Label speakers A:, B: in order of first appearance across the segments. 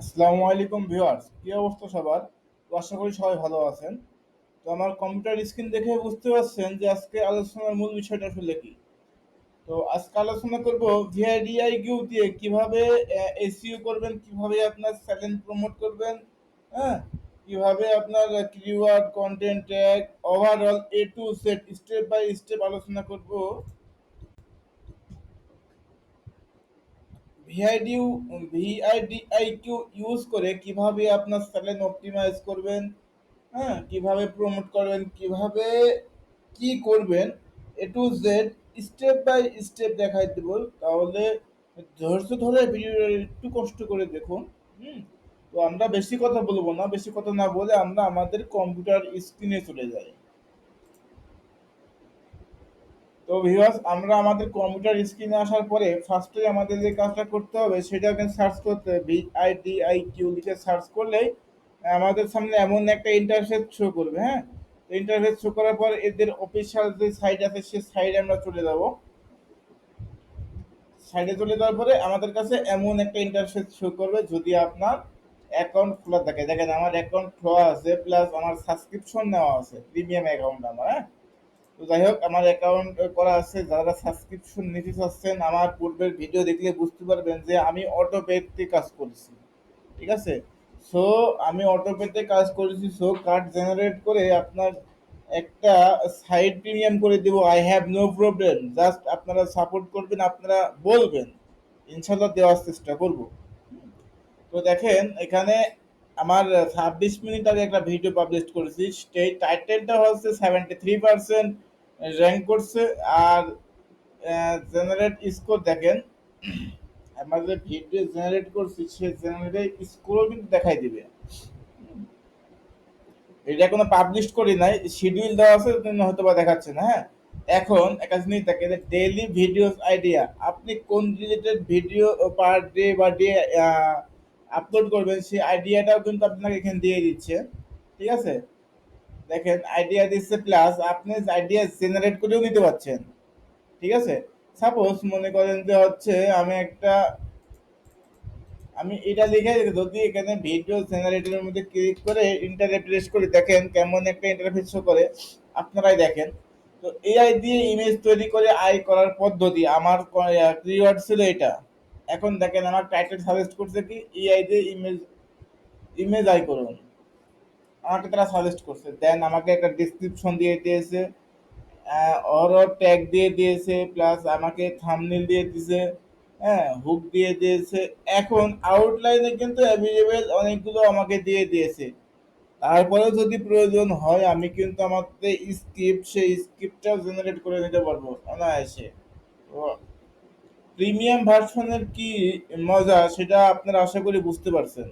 A: আসসালামু আলাইকুম ভিউয়ার্স, কি অবস্থা সবার? তো আশা করি সবাই ভালো আছেন। তো আমার কম্পিউটার স্ক্রিন দেখে বুঝতে পারছেন যে আজকে আলোচনার মূল বিষয়টা আসলে কি। তো আজকে আলোচনা করব ভিআইডিআই কিউ দিয়ে, কীভাবে এসইও করবেন, কীভাবে আপনার চ্যানেল প্রমোট করবেন হ্যাঁ? কীভাবে আপনার keyword content tag overall A to Z step by step আলোচনা করব। ভিআইডিউ ভিআইডিআইকিউ ইউজ করে কীভাবে আপনার চ্যানেল অপটিমাইজ করবেন হ্যাঁ কীভাবে প্রমোট করবেন, কীভাবে কি করবেন A to Z step by step দেখাই দেব। তাহলে ধৈর্য ধরে ভিডিওটা একটু কষ্ট করে দেখুন, হুম। তো আমরা বেশি কথা বলব না, বেশি কথা না বলে আমরা আমাদের কম্পিউটার স্ক্রিনে চলে যাই। তো ভিউয়ার্স আমরা আমাদের কম্পিউটার স্ক্রিনে আসার পরে ফার্স্টে আমাদের যে কাজটা করতে হবে সেটাকে সার্চ করতে হবে। ভিআইডিআই কিউ লিখে সার্চ করলেই আমাদের সামনে এমন একটা ইন্টারফেস শো করবে হ্যাঁ? ইন্টারফেস শো করার পর এদের অফিসিয়াল যে সাইট আছে, সে সাইডে আমরা চলে যাব। সাইডে চলে যাওয়ার পরে আমাদের কাছে এমন একটা ইন্টারফেস শো করবে, যদি আপনার অ্যাকাউন্ট খোলা থাকে। দেখেন, আমার অ্যাকাউন্ট খোলা আছে প্লাস আমার সাবস্ক্রিপশন নেওয়া আছে প্রিমিয়াম অ্যাকাউন্ট আমার হ্যাঁ? তো যাই হোক, আমার অ্যাকাউন্ট করা আছে, যারা সাবস্ক্রিপশন নিতে চাচ্ছেন, আমার পূর্বের ভিডিও দেখলে বুঝতে পারবেন যে আমি অটো পেতে কাজ করছি, ঠিক আছে? সো আমি অটো পেতে কাজ করেছি সো কার্ড জেনারেট করে আপনার একটা সাইড প্রিমিয়াম করে দেব। I have no problem just আপনারা সাপোর্ট করবেন, আপনারা বলবেন। ইনশাল্লাহ দেওয়ার চেষ্টা করব। তো দেখেন, এখানে আমার ছাব্বিশ মিনিট আগে একটা ভিডিও পাবলিশ করেছি টাইটেলটা হচ্ছে সেভেন্টি থ্রি পার্সেন্ট র্যাঙ্ক করছে আর জেনারেট স্কোর দেখেন। আমরা যে ভিডিও জেনারেট করছি, সে জেনারেট স্কোরও কিন্তু দেখাই দিবে। এটা কোনো পাবলিশ করি নাই শিডিউল দেওয়া আছে হয়তো বা দেখাচ্ছে না হ্যাঁ? এখন একটা জিনিস দেখে ডেইলি ভিডিওস আইডিয়া আপনি কোন রিলেটেড ভিডিও পার ডে বা ডে আপলোড করবেন, সেই আইডিয়াটাও কিন্তু আপনাকে এখানে দিয়ে দিচ্ছে, ঠিক আছে? দেখেন আইডিয়া দিচ্ছে প্লাস আপনি আইডিয়া জেনারেট করেও নিতে পারছেন। ঠিক আছে? সাপোজ মনে করেন যে হচ্ছে আমি একটা, আমি এটা লিখে যদি এখানে ভিডিও জেনারেটরের মধ্যে ক্লিক করে ইন্টারনেট প্রেস করে, দেখেন কেমন একটা ইন্টারফেস শো করে। আপনারাই দেখেন। তো এআই দিয়ে ইমেজ তৈরি করে আই করার পদ্ধতি আমার কিওয়ার্ড ছিল এটা। এখন দেখেন আমার টাইটেল সাজেস্ট করছে কি এআই দিয়ে ইমেজ ইমেজ আই করুন। আমাকে তারা সাজেস্ট করছে। দেন আমাকে একটা ডিসক্রিপশন দিয়ে দিয়েছে অর ট্যাগ দিয়ে দিয়েছে প্লাস আমাকে থামনিল দিয়ে দিয়েছে হ্যাঁ হুক দিয়ে দিয়েছে। এখন আউটলাইনে কিন্তু অ্যাভেলেবেল অনেকগুলো আমাকে দিয়ে দিয়েছে। তারপরেও যদি প্রয়োজন হয়, আমি কিন্তু আমাদের স্ক্রিপ্ট সেই স্ক্রিপ্টটাও জেনারেট করে নিতে পারব অনায়াসে। প্রিমিয়াম ভার্সনের কি মজা, সেটা আপনারা আশা করি বুঝতে পারছেন।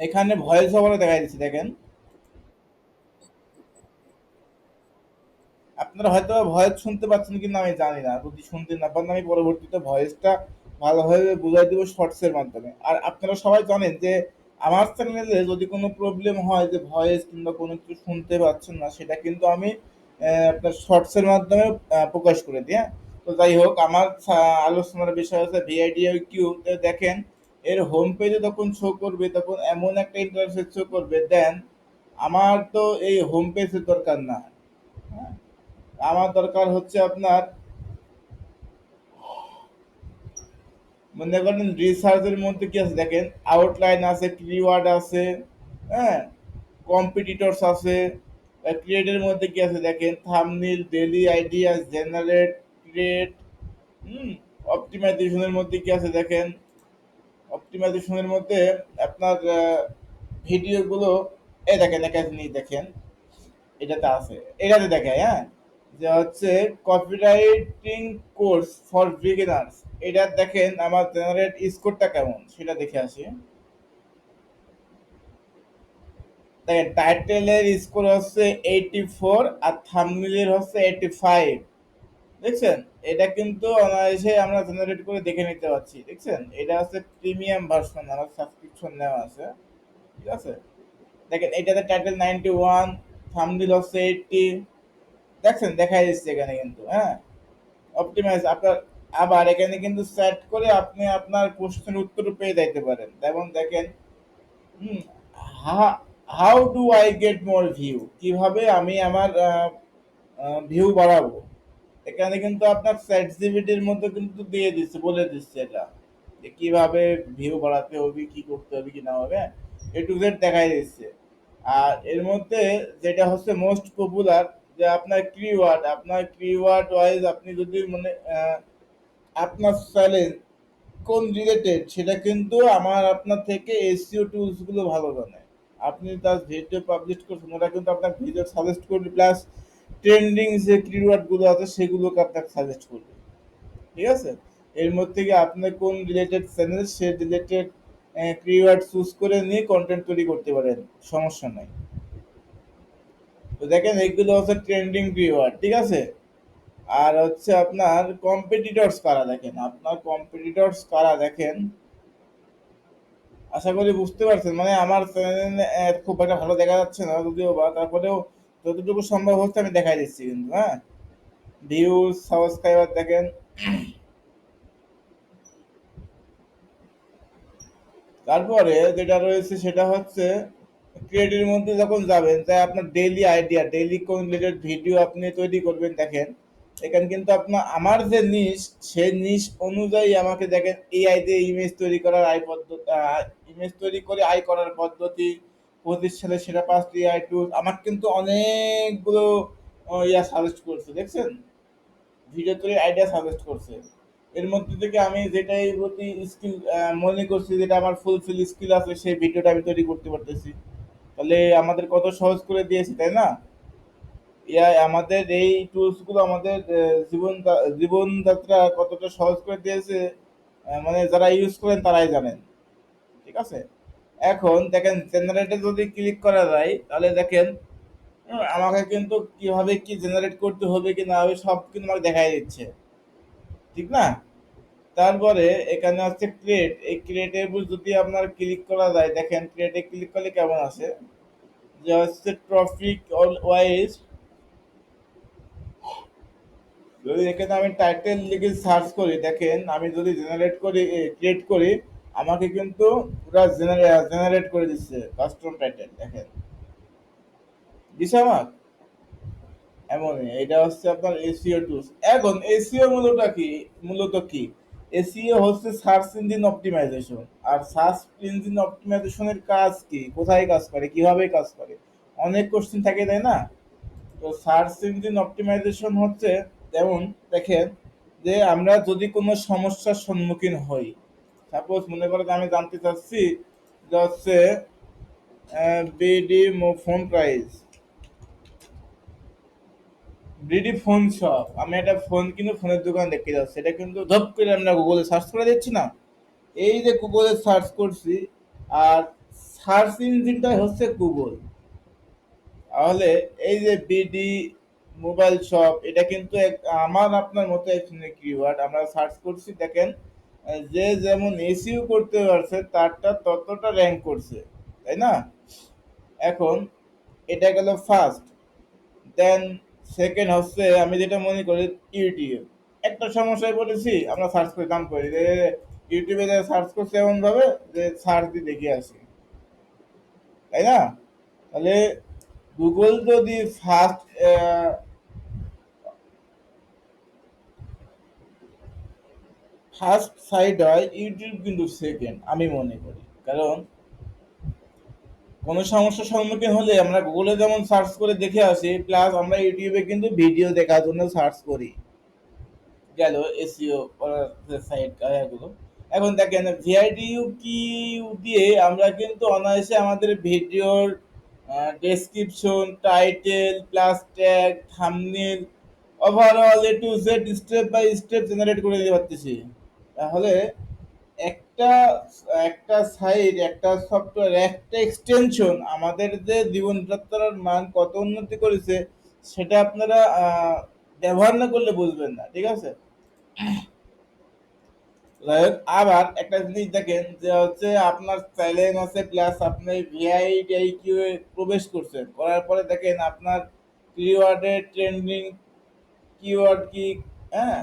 A: এখানে ভয়েস ওভারও দেখা দিচ্ছে, দেখেন। আপনারা হয়তো ভয়েস শুনতে পাচ্ছেন কিনা আমি জানি না। যদি শুনতে না পান, আমি পরবর্তীতে ভয়েসটা ভালোভাবে বুঝাই দেবো শর্টসের মাধ্যমে। আর আপনারা সবাই জানেন যে, আমার চ্যানেলে যদি কোনো প্রবলেম হয়, যে ভয়েস কিংবা কোনো কিছু শুনতে পাচ্ছেন না, সেটা কিন্তু আমি আপনার শর্টসের মাধ্যমে প্রকাশ করে দিই হ্যাঁ? তো যাই হোক, আমার আলোচনার বিষয় হচ্ছে ভিআইডিও কিউ দেখেন এর হোম পেজে যখন শো করবে, তখন এমন একটা ইন্টারফেস শো করবে, দেন, আমার তো এই হোম পেজের দরকার না। হ্যাঁ? আমার দরকার হচ্ছে আপনার, মনে করেন রিসার্চের মধ্যে কি আছে? দেখেন আউটলাইন আছে কিওয়ার্ড আছে হ্যাঁ? কম্পিটিটরস আছে ক্রিয়েটের মধ্যে কি আছে? দেখেন thumbnail daily idea generate create hmm? অপটিমাইজেশনের মধ্যে কি আছে? দেখেন অপটিমাইজেশনের মধ্যে আপনার ভিডিওগুলো এ দেখেন, একা জিনিস দেখেন। এটাতে আছে। এটাতে দেখায় হ্যাঁ? যে হচ্ছে কপিরাইটিং কোর্স ফর বিগিনার্স এটা দেখেন, আমার জেনারেট স্কোরটা কেমন? সেটা দেখে আসি। দেখেন টাইটেলের স্কোর হচ্ছে এইটি ফোর আর থামমিলের হচ্ছে এইটি ফাইভ দেখছেন? এটা কিন্তু অনায়াসে আমরা জেনারেট করে দেখে নিতে পারছি, দেখছেন? এটা হচ্ছে প্রিমিয়াম ভার্সন আমার সাবস্ক্রিপশন নেওয়া আছে, ঠিক আছে? দেখেন, এটাতে টাইটেল নাইনটি ওয়ান থামদিল হচ্ছে এইটটি দেখছেন? দেখা যাচ্ছে এখানে কিন্তু হ্যাঁ? অপটিমাইজ আপনার, আবার এখানে কিন্তু সেট করে আপনি আপনার প্রশ্নের উত্তর পেয়ে যাইতে পারেন। যেমন দেখেন how do I get more view কীভাবে আমি আমার ভিউ বাড়াবো? এখানে কিন্তু আপনার চ্যাট জিপিটির মধ্যে কিন্তু দিয়ে দিচ্ছে, বলে দিচ্ছে এটা। যে কীভাবে ভিউ বাড়াতে হবে, কি করতে হবে, কি না হবে এ টু জেড দেখাই দিচ্ছে। আর এর মধ্যে যেটা হচ্ছে মোস্ট পপুলার যে আপনার কিওয়ার্ড আপনার কিওয়ার্ড ওয়াইজ আপনি যদি মানে আপনার চ্যালেঞ্জ কোন রিলেটেড সেটা কিন্তু আমার আপনার থেকে এসিও টুলসগুলো ভালো জানে। আপনি তার ভিডিও পাবলিশ করছেন ওরা কিন্তু আপনার ভিডিও সাজেস্ট করবে প্লাস ট্রেন্ডিং যে কিওয়ার্ডগুলো আছে সেগুলোকে আপনাকে সাজেস্ট করবে। ঠিক আছে? এর মধ্যে থেকে আপনি কোন রিলেটেড চ্যানেল সে রিলেটেড কিওয়ার্ড চুজ করে নিয়ে কন্টেন্ট তৈরি করতে পারেন। সমস্যা নাই। তো দেখেন, এইগুলো হচ্ছে ট্রেন্ডিং কিওয়ার্ড ঠিক আছে? আর হচ্ছে আপনার কম্পিটিটরস কারা দেখেন? আপনার কম্পিটিটরস কারা দেখেন? আশা করি বুঝতে পারছেন। মানে আমার চ্যানেলে খুব একটা ভালো দেখা যাচ্ছে না যদিও বা, তারপরেও যতটুকু সম্ভব হচ্ছে আমি দেখাই দিচ্ছি কিন্তু হ্যাঁ? ভিউজ সাবস্ক্রাইবার দেখেন। তারপরে যেটা রয়েছে সেটা হচ্ছে ক্রিয়েটির মধ্যে যখন যাবেন, তাই আপনার ডেইলি আইডিয়া ডেইলি কোন রিলেটেড ভিডিও আপনি তৈরি করবেন, দেখেন। এখানে কিন্তু আপনার, আমার যে নিশ সেই নিশ অনুযায়ী আমাকে দেখেন এআই দিয়ে ইমেজ তৈরি করার আই পদ্ধতি ইমেজ তৈরি করে আই করার পদ্ধতি পঁচিশ সালে পাঁচ এআই টুল আমার কিন্তু অনেকগুলো ইয়া সাজেস্ট করছে, দেখছেন? ভিডিও তৈরি আইডিয়া সাজেস্ট করছে। এর মধ্যে থেকে আমি যেটাই প্রতি স্কিল মনে করছি যেটা আমার ফুলফিল স্কিল আছে, সেই ভিডিওটা আমি তৈরি করতে পারতেছি। তাহলে আমাদের কত সহজ করে দিয়েছে, তাই না? ইয়া, আমাদের এই টুলসগুলো আমাদের জীবন জীবনযাত্রা কতটা সহজ করে দিয়েছে মানে যারা ইউজ করেন তারাই জানেন। ঠিক আছে? এখন দেখেন জেনারেটে যদি ক্লিক করা যায়, তাহলে দেখেন আমাকে কিন্তু কীভাবে কি জেনারেট করতে হবে কি না হবে সব কিন্তু আমাকে দেখাই দিচ্ছে। ঠিক না? তারপরে এখানে আছে ক্রিয়েট এই ক্রিয়েটের উপর যদি আপনার ক্লিক করা যায়, দেখেন ক্রিয়েটে ক্লিক করলে কেমন আছে? যে হচ্ছে ট্রফিক অল ওয়াইজ যদি এখানে আমি টাইটেল লিখে সার্চ করি, দেখেন, আমি যদি জেনারেট করি ক্রিয়েট করি আমাকে কিন্তু পুরো জেনারেট করে দিচ্ছে কাস্টম টাইটেল দেখেন। দিছে আমার এমনই এটা হচ্ছে আপনার এসিও টুলস এখন এসিও মূলত কি মূলত কি? এসিও হচ্ছে সার্চ ইঞ্জিন অপটিমাইজেশন আর সার্চ ইঞ্জিন অপটিমাইজেশনের কাজ কি? কোথায় কাজ করে? কীভাবে কাজ করে? অনেক কোশ্চেন থাকে, তাই না? তো সার্চ ইঞ্জিন অপটিমাইজেশন হচ্ছে, যেমন দেখেন যে আমরা যদি কোনো সমস্যার সম্মুখীন হই সাপোজ মনে করেন আমি জানতে চাচ্ছি যে হচ্ছে BD phone price BD phone shop আমি একটা ফোন কিনে ফোনের দোকান দেখতে যাচ্ছি। এটা কিন্তু ধপ করে আমরা গুগলে সার্চ করে দিচ্ছি না। এই যে গুগলে সার্চ করছি, আর সার্চ ইঞ্জিনটা হচ্ছে গুগল তাহলে এই যে বিডি মোবাইল শপ এটা কিন্তু আমার আপনার মতো এক কিওয়ার্ড আমরা সার্চ করছি, দেখেন যে যেমন এসিও করতে পারছে, তারটা ততটা র্যাঙ্ক করছে, তাই না? এখন এটা গেল ফার্স্ট দেন সেকেন্ড হচ্ছে, আমি যেটা মনে করি ইউটিউব। একটা সমস্যায় পড়েছি, আমরা সার্চ করে দাম করি, যে ইউটিউবে সার্চ করছি এমনভাবে, যে সার্চ দিয়ে দেখে আসি, তাই না? তাহলে গুগল যদি ফার্স্ট ফার্স্ট সাইড হয় ইউটিউব কিন্তু সেকেন্ড, আমি মনে করি। কারণ কোনো সমস্যার সম্মুখীন হলে আমরা গুগলে যেমন সার্চ করে দেখে আসি প্লাস আমরা ইউটিউবে কিন্তু ভিডিও দেখার জন্য সার্চ করি। গেল এসিও সাইট এগুলো। এখন দেখেন ভিআইডিউ কি দিয়ে আমরা কিন্তু অনায়াসে আমাদের ভিডিওর description title plus tag thumbnail overall A to Z step by step generate করে দিতে পারতেছি। তাহলে একটা একটা সাইট একটা সফটওয়্যার একটা এক্সটেনশন আমাদের যে জীবনযাত্রার মান কত উন্নতি করেছে, সেটা আপনারা ব্যবহার না করলে বুঝবেন না, ঠিক আছে? আবার একটা জিনিস দেখেন যে হচ্ছে আপনার চ্যালেঞ্জ আছে প্লাস আপনি ভিআই কিউ এ প্রবেশ করছেন। করার পরে দেখেন আপনার কিওয়ার্ডের ট্রেন্ডিং কিওয়ার্ড কি হ্যাঁ?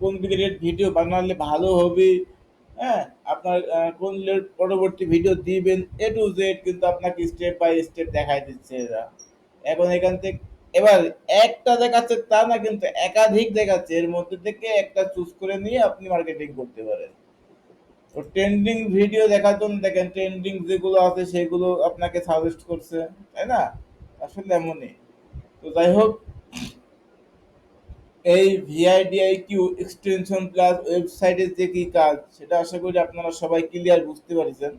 A: কোন রিলেটেড ভিডিও বানালে ভালো হবে? হ্যাঁ? আপনার কোন পরবর্তী ভিডিও দিবেন? এ টু জেড কিন্তু আপনাকে স্টেপ বাই স্টেপ দেখাই দিচ্ছে এরা। এখন এখান থেকে এবার একটা দেখাচ্ছে তা না কিন্তু একাধিক দেখাচ্ছে। এর মধ্যে থেকে একটা চুজ করে নিয়ে আপনি মার্কেটিং করতে পারেন। তো ট্রেন্ডিং ভিডিও দেখার জন্য দেখেন ট্রেন্ডিং যেগুলো আছে সেগুলো আপনাকে সাজেস্ট করছে তাই না? আসলে এমনই। তো যাই হোক এই ভিআইডিআই কিউ এক্সটেনশন প্লাস ওয়েবসাইটের যে কী কাজ, সেটা আশা করি আপনারা সবাই ক্লিয়ার বুঝতে পারছেন।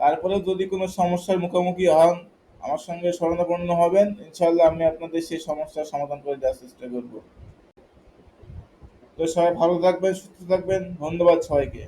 A: তারপরে যদি কোনো সমস্যার মুখোমুখি হন, আমার সঙ্গে শরণাপন্ন হবেন। ইনশাল্লাহ আমি আপনাদের সেই সমস্যার সমাধান করে দেওয়ার চেষ্টা করব। তো সবাই ভালো থাকবেন, সুস্থ থাকবেন। ধন্যবাদ সবাইকে।